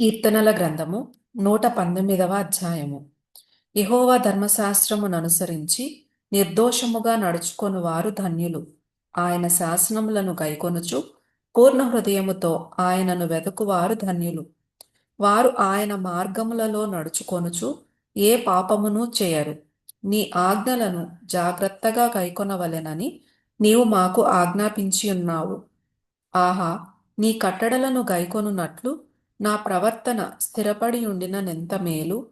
కీర్తనల గ్రంథము నూట పంతొమ్మిదవ అధ్యాయము. యహోవా ధర్మశాస్త్రమును అనుసరించి నిర్దోషముగా నడుచుకొని వారు ధన్యులు. ఆయన శాసనములను గైకొనుచు పూర్ణ హృదయముతో ఆయనను వెదకువారు ధన్యులు. వారు ఆయన మార్గములలో నడుచుకొనుచు ఏ పాపమును చేయరు. నీ ఆజ్ఞలను జాగ్రత్తగా గైకొనవలెనని నీవు మాకు ఆజ్ఞాపించి ఉన్నావు ఆహా నీ కట్టడలను గైకొనున్నట్లు నా ప్రవర్తన స్థిరపడి ఉండిననెంత మేలు?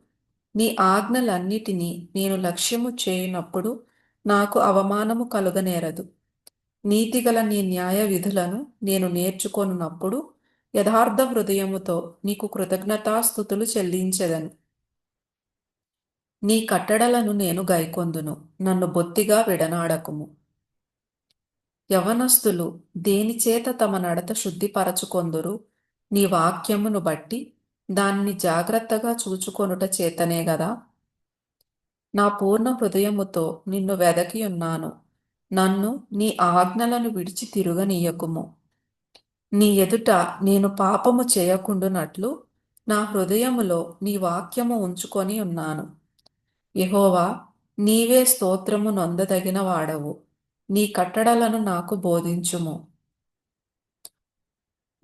నీ ఆజ్ఞలన్నిటినీ నేను లక్ష్యము చేయునప్పుడు నాకు అవమానము కలుగనేరదు. నీతిగల నీ న్యాయ విధులను నేను నేర్చుకొనున్నప్పుడు యథార్థ హృదయముతో నీకు కృతజ్ఞతాస్థుతులు చెల్లించెదను. నీ కట్టడలను నేను గైకొందును నన్ను బొత్తిగా విడనాడకుము. యవనస్తులు దేనిచేత తమ నడత శుద్ధిపరచుకొందురు? నీ వాక్యమును బట్టి దానిని జాగ్రత్తగా చూచుకొనుట చేతనే గదా. నా పూర్ణ హృదయముతో నిన్ను వెదకి ఉన్నాను. నన్ను నీ ఆజ్ఞలను విడిచి తిరుగనీయకుము. నీ ఎదుట నేను పాపము చేయకుండునట్లు నా హృదయములో నీ వాక్యము ఉంచుకొని ఉన్నాను. యహోవా నీవే స్తోత్రము నొందదగిన వాడవు. నీ కట్టడలను నాకు బోధించుము.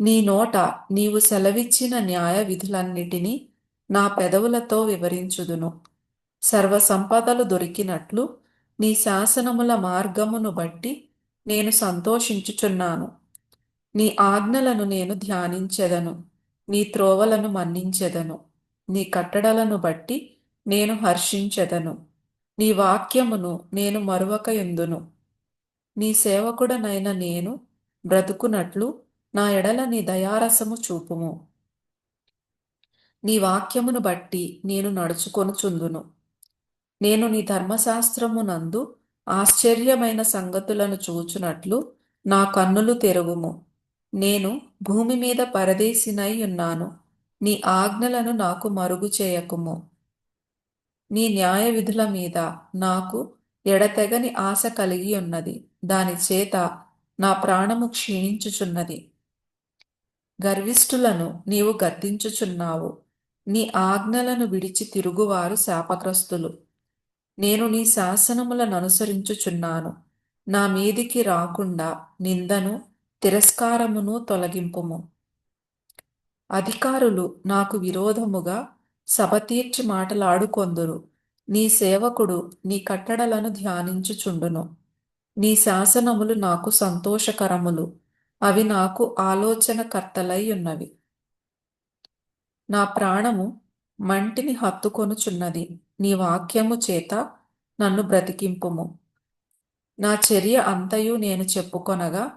నీ నోట నీవు సెలవిచ్చిన న్యాయ విధులన్నిటినీ నా పెదవులతో వివరించుదును. సర్వ సంపదలు దొరికినట్లు నీ శాసనముల మార్గమును బట్టి నేను సంతోషించుచున్నాను. నీ ఆజ్ఞలను నేను ధ్యానించెదను. నీ త్రోవలను మన్నించెదను. నీ కట్టడలను బట్టి నేను హర్షించెదను. నీ వాక్యమును నేను మరువకయుందును. నీ సేవకుడనైన నేను బ్రతుకునట్లు నా ఎడల నీ దయారసము చూపుము. నీ వాక్యమును బట్టి నేను నడుచుకొనుచుందును. నేను నీ ధర్మశాస్త్రమునందు ఆశ్చర్యమైన సంగతులను చూచునట్లు నా కన్నులు తెరుగుము నేను భూమి మీద పరదేశినై ఉన్నాను. నీ ఆజ్ఞలను నాకు మరుగు చేయకుము. నీ న్యాయ విధుల మీద నాకు ఎడతెగని ఆశ కలిగి ఉన్నది. దాని చేత నా ప్రాణము క్షీణించుచున్నది. గర్విష్ఠులను నీవు గద్దించుచున్నావు. నీ ఆజ్ఞలను విడిచి తిరుగువారు శాపగ్రస్తులు. నేను నీ శాసనములను అనుసరించుచున్నాను నా మీదికి రాకుండా నిందను తిరస్కారమును తొలగింపుము. అధికారులు నాకు విరోధముగా సభ తీర్చి మాటలాడుకొందురు. నీ సేవకుడు నీ కట్టడలను ధ్యానించుచుండును. నీ శాసనములు నాకు సంతోషకరములు. అవి నాకు ఆలోచనకర్తలై ఉన్నవి నా ప్రాణము మంటిని హత్తుకొనుచున్నది. నీ వాక్యము చేత నన్ను బ్రతికింపుము. నా చర్య అంతయు నేను చెప్పుకొనగా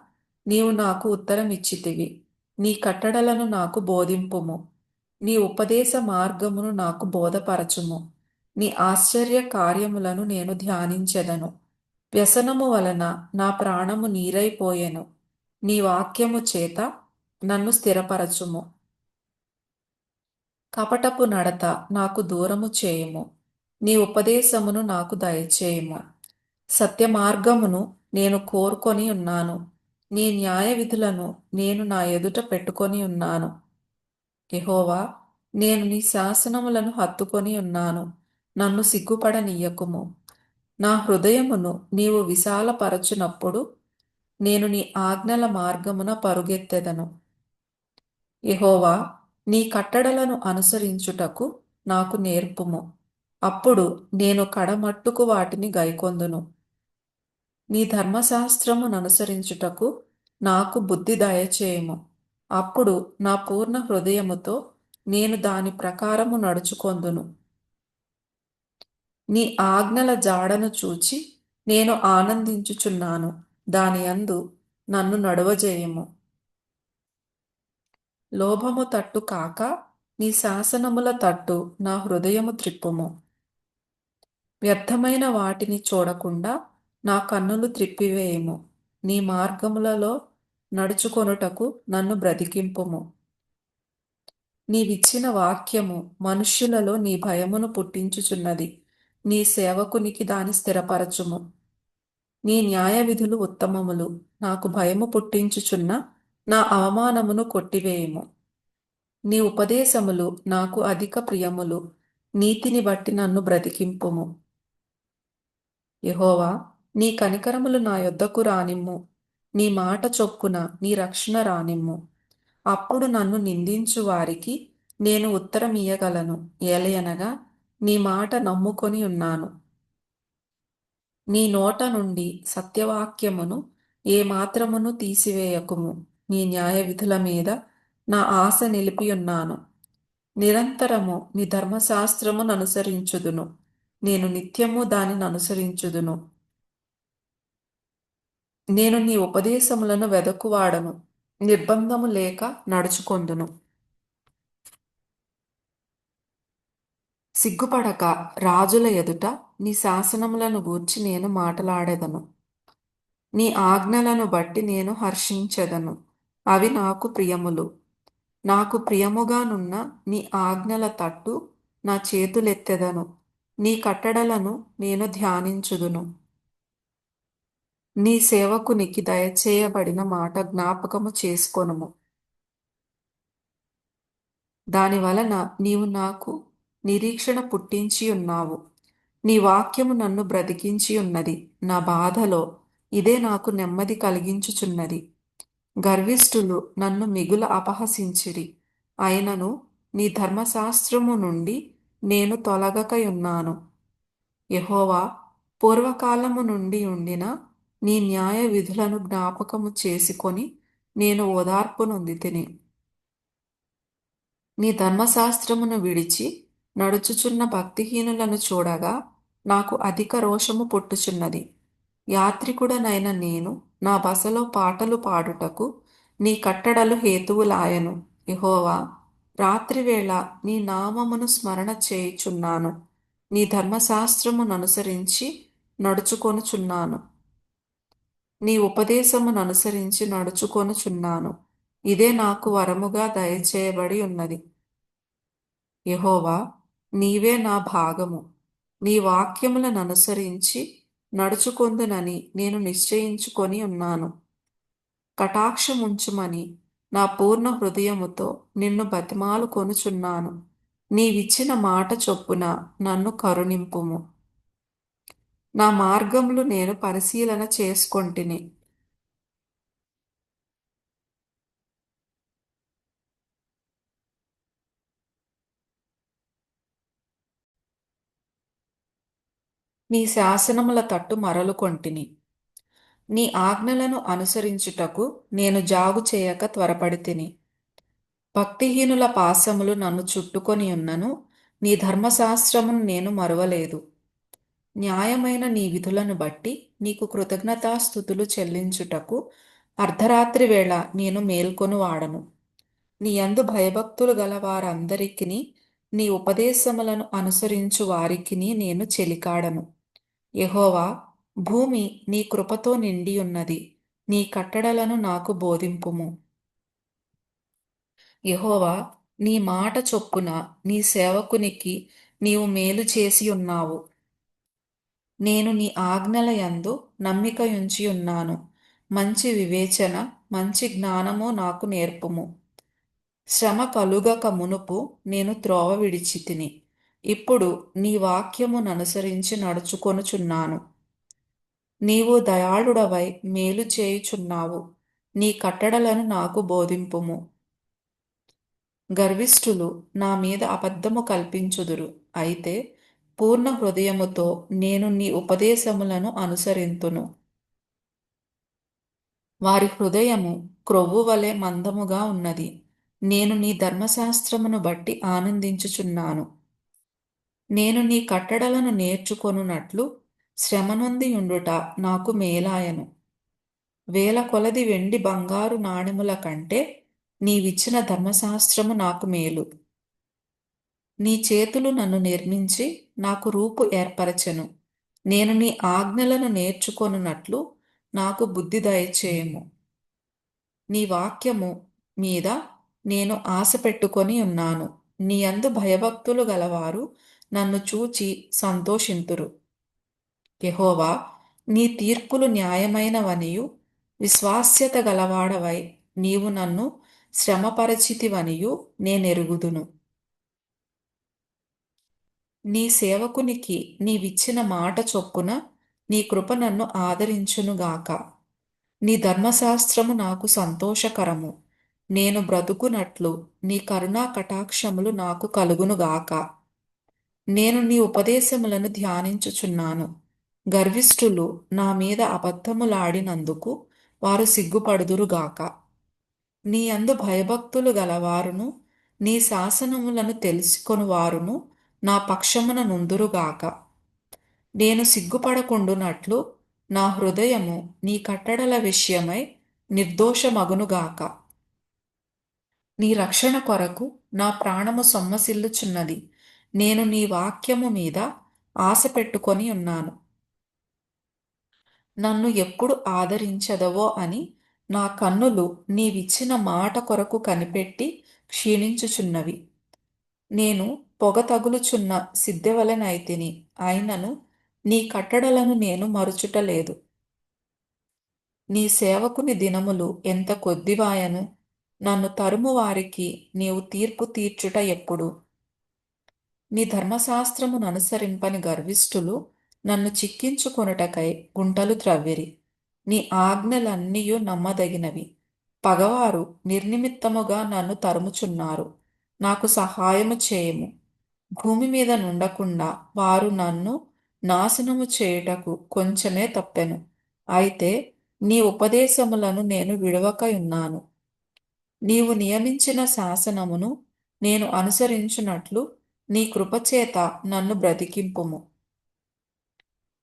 నీవు నాకు ఉత్తరం ఇచ్చితివి నీ కట్టడలను నాకు బోధింపుము. నీ ఉపదేశ మార్గమును నాకు బోధపరచుము. నీ ఆశ్చర్య కార్యములను నేను ధ్యానించెదను. వ్యసనము వలన నా ప్రాణము నీరైపోయెను. నీ వాక్యము చేత నన్ను స్థిరపరచుము. కపటపు నడత నాకు దూరము చేయము. నీ ఉపదేశమును నాకు దయచేయుము. సత్య మార్గమును నేను కోరుకొని ఉన్నాను. నీ న్యాయ విధులను నేను నా ఎదుట పెట్టుకొని ఉన్నాను. ఎహోవా నేను నీ శాసనములను హత్తుకొని ఉన్నాను. నన్ను సిగ్గుపడనీయకుము. నా హృదయమును నీవు విశాలపరచునప్పుడు నేను నీ ఆజ్ఞల మార్గమున పరుగెత్తెదను. ఎహోవా నీ కట్టడలను అనుసరించుటకు నాకు నేర్పుము. అప్పుడు నేను కడమట్టుకు వాటిని గైకొందును. నీ ధర్మశాస్త్రమును అనుసరించుటకు నాకు బుద్ధి దయచేయము. అప్పుడు నా పూర్ణ హృదయముతో నేను దాని ప్రకారము నడుచుకొందును. నీ ఆజ్ఞల జాడను చూచి నేను ఆనందించుచున్నాను. దానియందు నన్ను నడువజేయము. లోభము తట్టు కాక నీ శాసనముల తట్టు నా హృదయము త్రిప్పుము. వ్యర్థమైన వాటిని చూడకుండా నా కన్నులు త్రిప్పివేయము. నీ మార్గములలో నడుచుకొనుటకు నన్ను బ్రతికింపుము. నీవిచ్చిన వాక్యము మనుష్యులలో నీ భయమును పుట్టించుచున్నది. నీ సేవకునికి దాని స్థిరపరచుము. నీ న్యాయ విధులు ఉత్తమములు. నాకు భయము పుట్టించుచున్న నా అవమానమును కొట్టివేయుము. నీ ఉపదేశములు నాకు అధిక ప్రియములు. నీతిని బట్టి నన్ను బ్రతికింపుము. యహోవా నీ కనికరములు నా యొద్దకు రానిమ్ము. నీ మాట చొప్పున నీ రక్షణ రానిమ్ము. అప్పుడు నన్ను నిందించు వారికి నేను ఉత్తరమియ్యగలను. ఏలయనగా నీ మాట నమ్ముకొని ఉన్నాను. నీ నోట నుండి సత్యవాక్యమును ఏ మాత్రమును తీసివేయకుము. నీ న్యాయ విధుల మీద నా ఆశ నిలిపియున్నాను. నిరంతరము నీ ధర్మశాస్త్రమును అనుసరించుదును. నేను నిత్యము దానిని అనుసరించుదును. నేను నీ ఉపదేశములను వెదకువాడను. నిర్బంధము లేక నడుచుకొందును. సిగ్గుపడక రాజుల ఎదుట నీ శాసనములను గూర్చి నేను మాటలాడెదను. నీ ఆజ్ఞలను బట్టి నేను హర్షించెదను. అవి నాకు ప్రియములు. నాకు ప్రియముగానున్న నీ ఆజ్ఞల తట్టు నా చేతులెత్తెదను. నీ కట్టడలను నేను ధ్యానించుదును. నీ సేవకునికి దయచేయబడిన మాట జ్ఞాపకము చేసుకొనుము. దాని వలన నీవు నాకు నిరీక్షణ పుట్టించి ఉన్నావు నీ వాక్యము నన్ను బ్రతికించి ఉన్నది. నా బాధలో ఇదే నాకు నెమ్మది కలిగించుచున్నది. గర్విష్ఠులు నన్ను మిగుల అపహసించిరి. అయినను నీ ధర్మశాస్త్రము నుండి నేను తొలగకయున్నాను. యహోవా పూర్వకాలము నుండి ఉండిన నీ న్యాయ విధులను జ్ఞాపకము చేసుకొని నేను ఓదార్పునొంది తిని నీ ధర్మశాస్త్రమును విడిచి నడుచుచున్న భక్తిహీనులను చూడగా నాకు అధిక రోషము పుట్టుచున్నది. యాత్రికుడనైన నేను నా బసలో పాటలు పాడుటకు నీ కట్టడలు హేతువులాయను. యహోవా రాత్రివేళ నీ నామమును స్మరణ చేయుచున్నాను. నీ ధర్మశాస్త్రమును అనుసరించి నడుచుకొనుచున్నాను. నీ ఉపదేశమును అనుసరించి నడుచుకొనుచున్నాను. ఇదే నాకు వరముగా దయచేయబడి ఉన్నది. యహోవా నీవే నా భాగము. నీ వాక్యములను అనుసరించి నడుచుకొందునని నేను నిశ్చయించుకొని ఉన్నాను. కటాక్షముంచుమని నా పూర్ణ హృదయముతో నిన్ను బతిమాలు కొనుచున్నాను. నీవిచ్చిన మాట చొప్పున నన్ను కరుణింపుము. నా మార్గములు నేను పరిశీలన చేసుకొంటిని. నీ శాసనముల తట్టు మరలుకొంటిని. నీ ఆజ్ఞలను అనుసరించుటకు నేను జాగు చేయక త్వరపడితిని. భక్తిహీనుల పాసములు నన్ను చుట్టుకొని ఉన్నను నీ ధర్మశాస్త్రమును నేను మరవలేదు. న్యాయమైన నీ విధులను బట్టి నీకు కృతజ్ఞతాస్థుతులు చెల్లించుటకు అర్ధరాత్రి వేళ నేను మేల్కొని వాడను నీ అందు భయభక్తులు గల వారందరికీ నీ ఉపదేశములను అనుసరించు వారికి నేను చెలికాడను. యహోవా భూమి నీ కృపతో నిండి ఉన్నది. నీ కట్టడలను నాకు బోధింపుము. యహోవా నీ మాట చొప్పున నీ సేవకునికి నీవు మేలు చేసి ఉన్నావు. నేను నీ ఆజ్ఞల యందు నమ్మికయుంచి ఉన్నాను. మంచి వివేచన మంచి జ్ఞానము నాకు నేర్పుము. శ్రమ కలుగక మునుపు నేను త్రోవ విడిచి తిని ఇప్పుడు నీ వాక్యముననుసరించి నడుచుకొనుచున్నాను. నీవు దయాళుడవై మేలు చేయుచున్నావు. నీ కట్టడలను నాకు బోధింపుము. గర్విష్ఠులు నా మీద అబద్ధము కల్పించుదురు. అయితే పూర్ణ హృదయముతో నేను నీ ఉపదేశములను అనుసరింతును. వారి హృదయము క్రొవ్వు వలె మందముగా ఉన్నది. నేను నీ ధర్మశాస్త్రమును బట్టి ఆనందించుచున్నాను. నేను నీ కట్టడలను నేర్చుకొనున్నట్లు శ్రమనొంది ఉండుట నాకు మేలాయను. వేల కొలది వెండి బంగారు నాణెముల కంటే నీవిచ్చిన ధర్మశాస్త్రము నాకు మేలు. నీ చేతులు నన్ను నిర్మించి నాకు రూపు ఏర్పరచెను. నేను నీ ఆజ్ఞలను నేర్చుకొనున్నట్లు నాకు బుద్ధి దయచేయము. నీ వాక్యము మీద నేను ఆశ పెట్టుకొని ఉన్నాను. నీ అందు భయభక్తులు గలవారు నన్ను చూచి సంతోషింతురు. యహోవా నీ తీర్పులు న్యాయమైనవనియు విశ్వాస్యత గలవాడవై నీవు నన్ను శ్రమపరచితివనియు నేనెరుగుదును. నీ సేవకునికి నీవిచ్చిన మాట చొప్పున నీ కృప నన్ను ఆదరించునుగాక నీ ధర్మశాస్త్రము నాకు సంతోషకరము. నేను బ్రతుకునట్లు నీ కరుణా కటాక్షములు నాకు కలుగునుగాక నేను నీ ఉపదేశములను ధ్యానించుచున్నాను. గర్విష్ఠులు నా మీద అబద్ధములాడినందుకు వారు సిగ్గుపడుదురుగాక. నీ అందు భయభక్తులు గలవారును నీ శాసనములను తెలుసుకొని వారును నా పక్షమున నుందురుగాక. నేను సిగ్గుపడకుండునట్లు నా హృదయము నీ కట్టడల విషయమై నిర్దోషమగునుగాక. నీ రక్షణ కొరకు నా ప్రాణము సొమ్మసిల్లుచున్నది. నేను నీ వాక్యము మీద ఆశ పెట్టుకొని ఉన్నాను. నన్ను ఎప్పుడు ఆదరించదవో అని నా కన్నులు నీవిచ్చిన మాట కొరకు కనిపెట్టి క్షీణించుచున్నవి. నేను పొగ తగులుచున్న సిద్ధెవలనైతిని అయినను నీ కట్టడలను నేను మరుచుటలేదు. నీ సేవకుని దినములు ఎంత కొద్దివాయను నన్ను తరుము వారికి నీవు తీర్పు తీర్చుట ఎప్పుడు? నీ ధర్మశాస్త్రమును అనుసరింపని గర్విష్ఠులు నన్ను చిక్కించుకొనుటకై గుంటలు త్రవ్విరి. నీ ఆజ్ఞలన్నీయు నమ్మదగినవి. పగవారు నిర్నిమిత్తముగా నన్ను తరుముచున్నారు. నాకు సహాయము చేయము. భూమి మీద నుండకుండా వారు నన్ను నాశనము చేయుటకు కొంచెమే తప్పెను. అయితే నీ ఉపదేశములను నేను విడవకయున్నాను నీవు నియమించిన శాసనమును నేను అనుసరించున్నట్లు నీ కృపచేత నన్ను బ్రతికింపుము.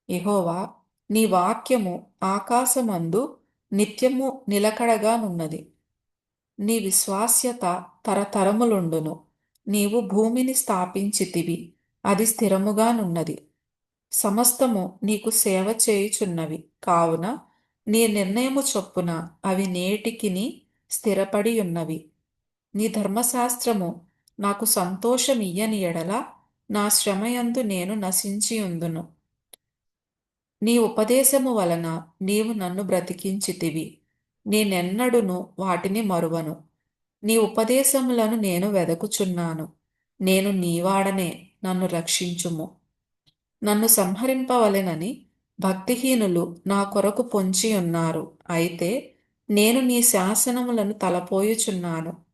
ఇహోవా నీ వాక్యము ఆకాశమందు నిత్యము నిలకడగానున్నది నీ విశ్వాస్యత తరతరములుండును. నీవు భూమిని స్థాపించితివి అది స్థిరముగానున్నది సమస్తము నీకు సేవ చేయుచున్నవి కావున నీ నిర్ణయము చొప్పున అవి నేటికిని స్థిరపడి ఉన్నవి నీ ధర్మశాస్త్రము నాకు సంతోషమియ్యని ఎడల నా శ్రమయందు నేను నశించియుందును. నీ ఉపదేశము వలన నీవు నన్ను బ్రతికించితివి. నేనెన్నడును వాటిని మరువను. నీ ఉపదేశములను నేను వెదకుచున్నాను. నేను నీవాడనే నన్ను రక్షించుము. నన్ను సంహరింపవలెనని భక్తిహీనులు నా కొరకు పొంచి ఉన్నారు అయితే నేను నీ శాసనములను తలపోయుచున్నాను.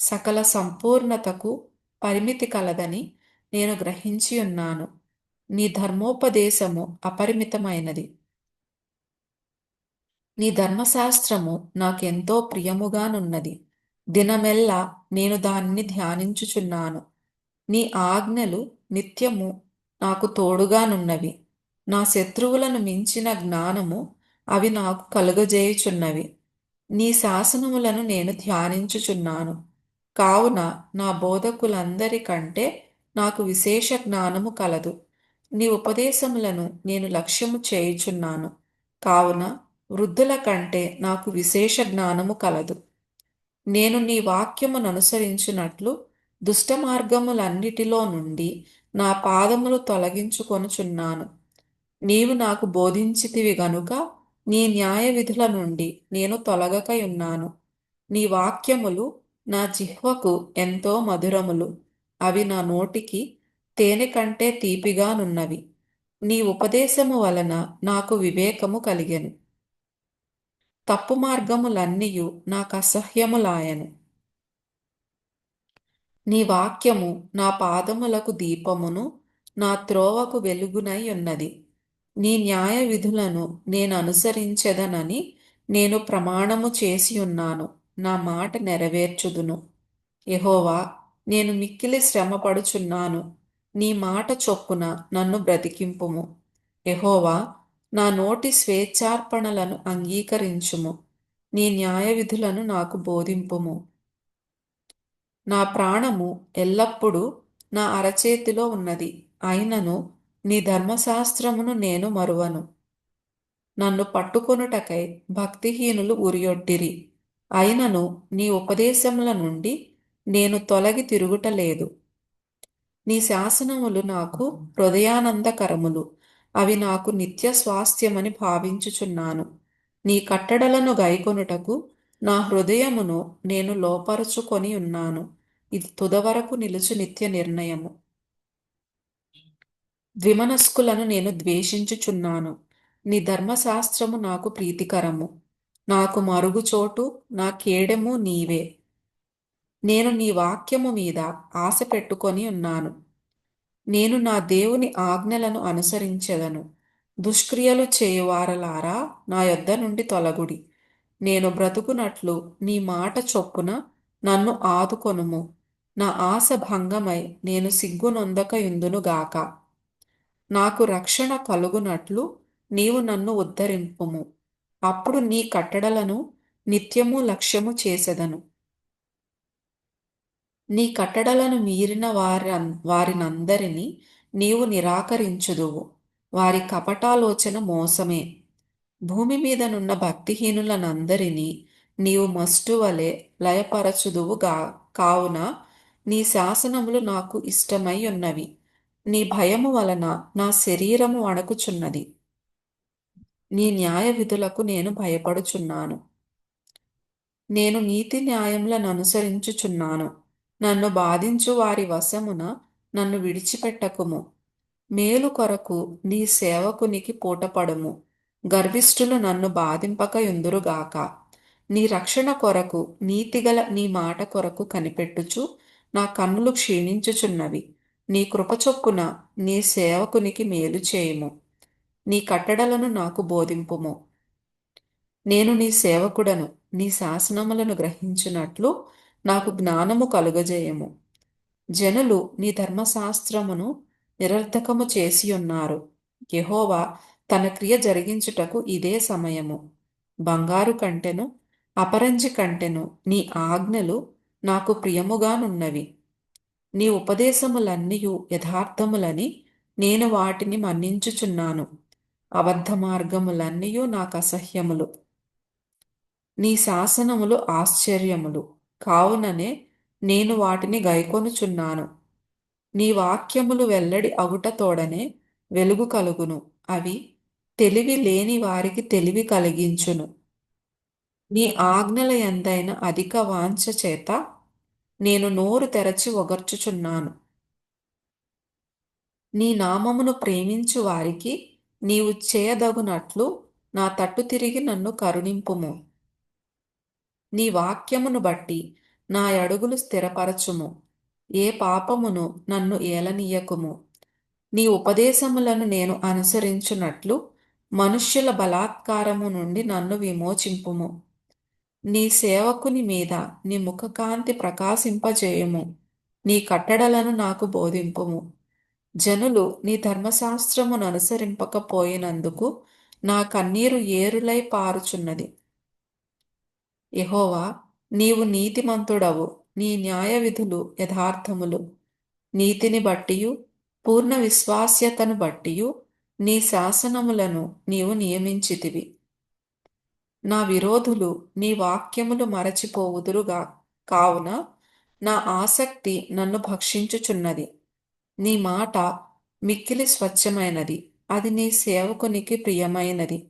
సకల సంపూర్ణతకు పరిమితి కలదని నేను గ్రహించి ఉన్నాను. నీ ధర్మోపదేశము అపరిమితమైనది. నీ ధర్మశాస్త్రము నాకెంతో ప్రియముగానున్నది. దినమెల్లా నేను దానిని ధ్యానించుచున్నాను. నీ ఆజ్ఞలు నిత్యము నాకు తోడుగానున్నవి. నా శత్రువులను మించిన జ్ఞానము అవి నాకు కలుగజేయుచున్నవి. నీ శాసనములను నేను ధ్యానించుచున్నాను. కావున నా బోధకులందరికంటే నాకు విశేష జ్ఞానము కలదు. నీ ఉపదేశములను నేను లక్ష్యము చేయుచున్నాను. కావున వృద్ధుల కంటే నాకు విశేష జ్ఞానము కలదు. నేను నీ వాక్యమును అనుసరించినట్లు దుష్ట మార్గములన్నిటిలో నుండి నా పాదములు తొలగించుకొనుచున్నాను. నీవు నాకు బోధించితివి గనుక నీ న్యాయ విధుల నుండి నేను తొలగకయున్నాను. నీ వాక్యములు నా జిహ్వకు ఎంతో మధురములు. అవి నా నోటికి తేనె కంటే తీపిగానున్నవి నీ ఉపదేశము వలన నాకు వివేకము కలిగెను. తప్పు మార్గములన్నీయు నాకు అసహ్యములాయను. నీ వాక్యము నా పాదములకు దీపమును నా త్రోవకు వెలుగునై ఉన్నది. నీ న్యాయ విధులను నేను అనుసరించెదనని నేను ప్రమాణము చేసి ఉన్నాను. నా మాట నెరవేర్చుదును. యహోవా నేను మిక్కిలి శ్రమపడుచున్నాను. నీ మాట చొప్పున నన్ను బ్రతికింపుము. ఎహోవా నా నోటి స్వేచ్ఛార్పణలను అంగీకరించుము. నీ న్యాయ విధులను నాకు బోధింపుము. నా ప్రాణము ఎల్లప్పుడూ నా అరచేతిలో ఉన్నది. అయినను నీ ధర్మశాస్త్రమును నేను మరువను. నన్ను పట్టుకొనుటకై భక్తిహీనులు ఉరియొడ్డిరి అయినను నీ ఉపదేశముల నుండి నేను తొలగి తిరుగుటలేదు. నీ శాసనములు నాకు హృదయానందకరములు. అవి నాకు నిత్య స్వాస్థ్యమని భావించుచున్నాను. నీ కట్టడలను గైకొనుటకు నా హృదయమును నేను లోపరుచుకొని ఉన్నాను. ఇది తుదవరకు నిలుచు నిత్య నిర్ణయము. ద్విమనస్కులను నేను ద్వేషించుచున్నాను. నీ ధర్మశాస్త్రము నాకు ప్రీతికరము. నాకు మరుగుచోటు నా కేడెము నీవే. నేను నీ వాక్యము మీద ఆశ పెట్టుకొని ఉన్నాను. నేను నా దేవుని ఆజ్ఞలను అనుసరించెదను. దుష్క్రియలు చేయువారలారా నా యొద్ద నుండి తొలగుడి. నేను బ్రతుకునట్లు నీ మాట చొప్పున నన్ను ఆదుకొనుము. నా ఆశ భంగమై నేను సిగ్గునొందక గాక. నాకు రక్షణ కలుగునట్లు నీవు నన్ను ఉద్ధరింపుము. అప్పుడు నీ కట్టడలను నిత్యము లక్ష్యము చేసెదను. నీ కట్టడలను మీరిన వారి వారినందరినీ నీవు నిరాకరించుదువు. వారి కపటాలోచన మోసమే. భూమి మీదనున్న భక్తిహీనులనందరినీ నీవు మస్టువలే వలె లయపరచుదువుగా కావున నీ శాసనములు నాకు ఇష్టమై ఉన్నవి. నీ భయము వలన నా శరీరము వణకుచున్నది. నీ న్యాయ విధులకు నేను భయపడుచున్నాను. నేను నీతి న్యాయములను అనుసరించుచున్నాను. నన్ను బాధించు వారి వశమున నన్ను విడిచిపెట్టకుము. మేలు కొరకు నీ సేవకునికి పూటపడుము. గర్విష్ఠులు నన్ను బాధింపక ఎందురుగాక నీ రక్షణ కొరకు నీతిగల నీ మాట కొరకు కనిపెట్టుచు నా కన్నులు క్షీణించుచున్నవి. నీ కృపచొప్పున నీ సేవకునికి మేలు చేయము. నీ కట్టడలను నాకు బోధింపుము. నేను నీ సేవకుడను నీ శాసనములను గ్రహించినట్లు నాకు జ్ఞానము కలుగజేయము. జనులు నీ ధర్మశాస్త్రమును నిరర్ధకము చేసి ఉన్నారు యహోవా తన క్రియ జరిగించుటకు ఇదే సమయము. బంగారు కంటెను అపరంజి కంటెను నీ ఆజ్ఞలు నాకు ప్రియముగానున్నవి. నీ ఉపదేశములన్నీయు యథార్థములని నేను వాటిని మన్నించుచున్నాను. అబద్ధ మార్గములన్నీయూ నాకు అసహ్యములు నీ శాసనములు ఆశ్చర్యములు. కావుననే నేను వాటిని గైకొనుచున్నాను. నీ వాక్యములు వెల్లడి అగుట తోడనే వెలుగు కలుగును. అవి తెలివి లేని వారికి తెలివి కలిగించును. నీ ఆజ్ఞల ఎందైన అధిక వాంఛ చేత నేను నోరు తెరచి ఒగర్చుచున్నాను. నీ నామమును ప్రేమించు వారికి నీవు చేయదగునట్లు నా తట్టు తిరిగి నన్ను కరుణింపుము. నీ వాక్యమును బట్టి నా అడుగులు స్థిరపరచుము. ఏ పాపమును నన్ను ఏలనీయకుము. నీ ఉపదేశములను నేను అనుసరించున్నట్లు మనుష్యుల బలాత్కారము నుండి నన్ను విమోచింపుము. నీ సేవకుని మీద నీ ముఖకాంతి ప్రకాశింపజేయుము. నీ కట్టడలను నాకు బోధింపుము. జనులు నీ ధర్మశాస్త్రమును అనుసరింపకపోయినందుకు నా కన్నీరు ఏరులై పారుచున్నది. యహోవా నీవు నీతిమంతుడవు నీ న్యాయ విధులు యథార్థములు. నీతిని బట్టియు పూర్ణ విశ్వాస్యతను బట్టియు నీ శాసనములను నీవు నియమించితివి. నా విరోధులు నీ వాక్యములు మరచిపోవుదురుగా. కావున నా ఆసక్తి నన్ను భక్షించుచున్నది. నీ మాట మిక్కిలి స్వచ్ఛమైనది. అది నీ సేవకునికి ప్రియమైనది.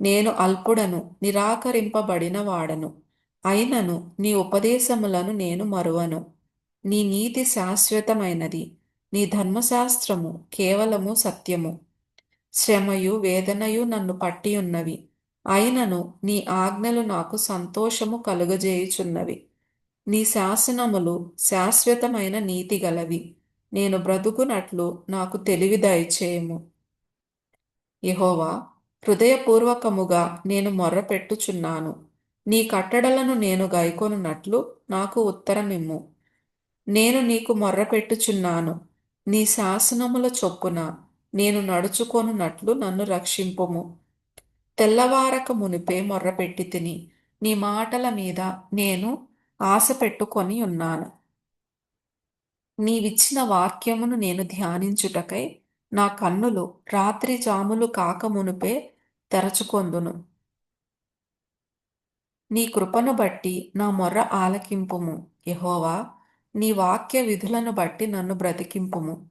నేను అల్పుడను నిరాకరింపబడిన వాడను అయినను నీ ఉపదేశములను నేను మరువను. నీ నీతి శాశ్వతమైనది. నీ ధర్మశాస్త్రము కేవలము సత్యము. శ్రమయు వేదనయు నన్ను పట్టి ఉన్నవి అయినను నీ ఆజ్ఞలు నాకు సంతోషము కలుగజేయుచున్నవి. నీ శాసనములు శాశ్వతమైన నీతి గలవి. నేను బ్రతుకునట్లు నాకు తెలివి దయచేయము. యహోవా హృదయపూర్వకముగా నేను మొర్రపెట్టుచున్నాను. నీ కట్టడలను నేను గైకొనున్నట్లు నాకు ఉత్తరమిమ్ము. నేను నీకు మొర్రపెట్టుచున్నాను. నీ శాసనముల చొప్పున నేను నడుచుకొనున్నట్లు నన్ను రక్షింపుము. తెల్లవారక మునిపే మొర్రపెట్టి తిని నీ మాటల మీద నేను ఆశ పెట్టుకొని ఉన్నాను. నీవిచ్చిన వాక్యమును నేను ధ్యానించుటకై నా కన్నులు రాత్రి జాములు కాకమునుపే తెరచుకొందును. నీ కృపను బట్టి నా మొర్ర ఆలకింపుము. యహోవా నీ వాక్య విధులను బట్టి నన్ను బ్రతికింపుము.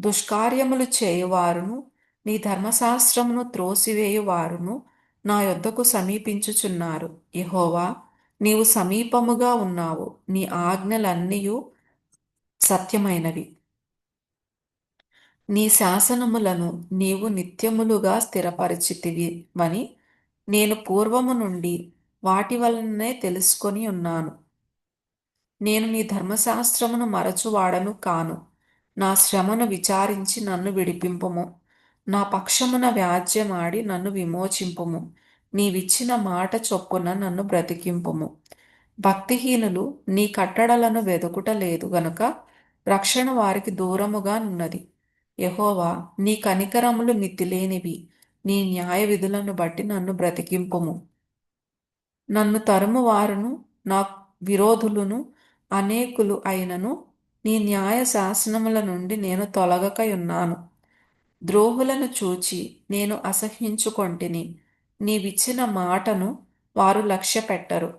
దుష్కార్యములు చేయువారును నీ ధర్మశాస్త్రమును త్రోసివేయువారును నా యొద్దకు సమీపించుచున్నారు. యహోవా నీవు సమీపముగా ఉన్నావు. నీ ఆజ్ఞలన్నీయు సత్యమైనవి. నీ శాసనములను నీవు నిత్యములుగా స్థిరపరిచితివి అని నేను పూర్వము నుండి వాటి వలననే తెలుసుకొని ఉన్నాను. నేను నీ ధర్మశాస్త్రమును మరచువాడను కాను. నా శ్రమను విచారించి నన్ను విడిపింపుము. నా పక్షమున వ్యాజ్యమాడి నన్ను విమోచింపుము. నీవిచ్చిన మాట చొప్పున నన్ను బ్రతికింపుము. భక్తిహీనులు నీ కట్టడలను వెదుకుట లేదు గనుక రక్షణ వారికి దూరముగా నున్నది. యహోవా నీ కనికరములు మితిలేనివి నీ న్యాయ విధులను బట్టి నన్ను బ్రతికింపుము. నన్ను తరుము వారును నా విరోధులను అనేకులు అయినను నీ న్యాయ శాసనముల నుండి నేను తొలగకయున్నాను. ద్రోహులను చూచి నేను అసహించుకొంటిని నీవిచ్చిన మాటను వారు లక్ష్య పెట్టరు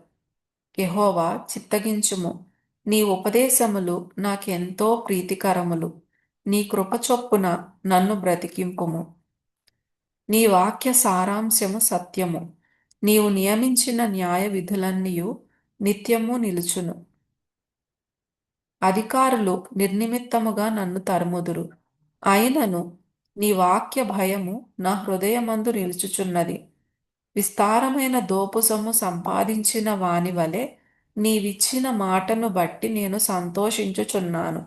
యహోవా చిత్తగించుము. నీ ఉపదేశములు నాకెంతో ప్రీతికరములు. నీ కృపచొప్పున నన్ను బ్రతికింపుము. నీ వాక్య సారాంశము సత్యము. నీవు నియమించిన న్యాయ విధులన్నీయు నిత్యము నిలుచును. అధికారులు నిర్నిమిత్తముగా నన్ను తరుముదురు. అయినను నీ వాక్య భయము నా హృదయమందు నిలుచుచున్నది. విస్తారమైన దోపుసము సంపాదించిన వాని వలె నీవిచ్చిన మాటను బట్టి నేను సంతోషించుచున్నాను.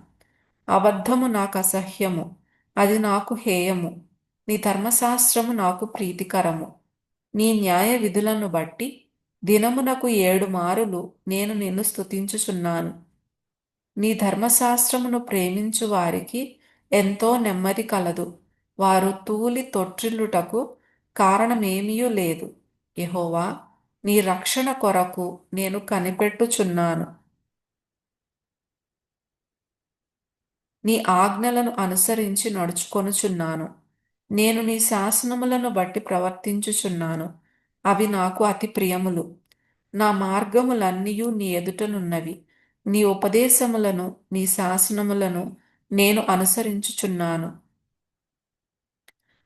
అబద్ధము నాకు అసహ్యము. అది నాకు హేయము. నీ ధర్మశాస్త్రము నాకు ప్రీతికరము. నీ న్యాయ విధులను బట్టి దినమునకు ఏడు మారులు నేను నిన్ను స్తుతించుచున్నాను. నీ ధర్మశాస్త్రమును ప్రేమించు వారికి ఎంతో నెమ్మది కలదు. వారు తూలి తొట్టిల్లుటకు కారణమేమీ లేదు. యహోవా నీ రక్షణ కొరకు నేను కనిపెట్టుచున్నాను. నీ ఆజ్ఞలను అనుసరించి నడుచుకొనుచున్నాను. నేను నీ శాసనములను బట్టి ప్రవర్తించుచున్నాను. అవి నాకు అతి ప్రియములు. నా మార్గములన్నీయు నీ ఎదుటనున్నవి. నీ ఉపదేశములను నీ శాసనములను నేను అనుసరించుచున్నాను.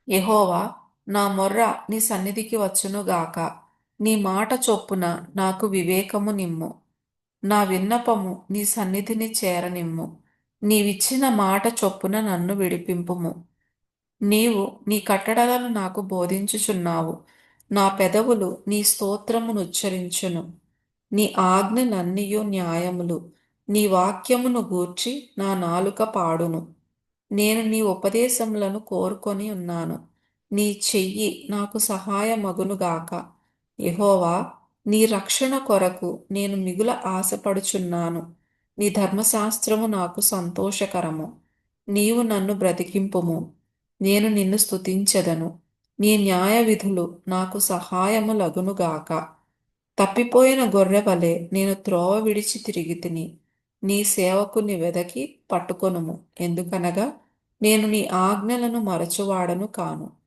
యహోవా నా మొర్ర నీ సన్నిధికి వచ్చునుగాక. నీ మాట చొప్పున నాకు వివేకము నిమ్ము. నా విన్నపము నీ సన్నిధిని చేరనిమ్ము. నీవిచ్చిన మాట చొప్పున నన్ను విడిపింపుము. నీవు నీ కట్టడలను నాకు బోధించుచున్నావు. నా పెదవులు నీ స్తోత్రమును ఉచ్చరించును. నీ ఆజ్ఞలన్నీయు న్యాయములు. నీ వాక్యమును గూర్చి నా నాలుక పాడును. నేను నీ ఉపదేశములను కోరుకొని ఉన్నాను. నీ చెయ్యి నాకు సహాయమగునుగాక. యహోవా నీ రక్షణ కొరకు నేను మిగుల ఆశపడుచున్నాను. నీ ధర్మశాస్త్రము నాకు సంతోషకరము. నీవు నన్ను బ్రతికింపుము. నేను నిన్ను స్తుతించదను. నీ న్యాయ విధులు నాకు సహాయము లగునుగాక. తప్పిపోయిన గొర్రె వలె నేను త్రోవ విడిచి తిరిగి తిని నీ సేవకుని వెదకి పట్టుకొనుము. ఎందుకనగా నేను నీ ఆజ్ఞలను మరచువాడను కాను.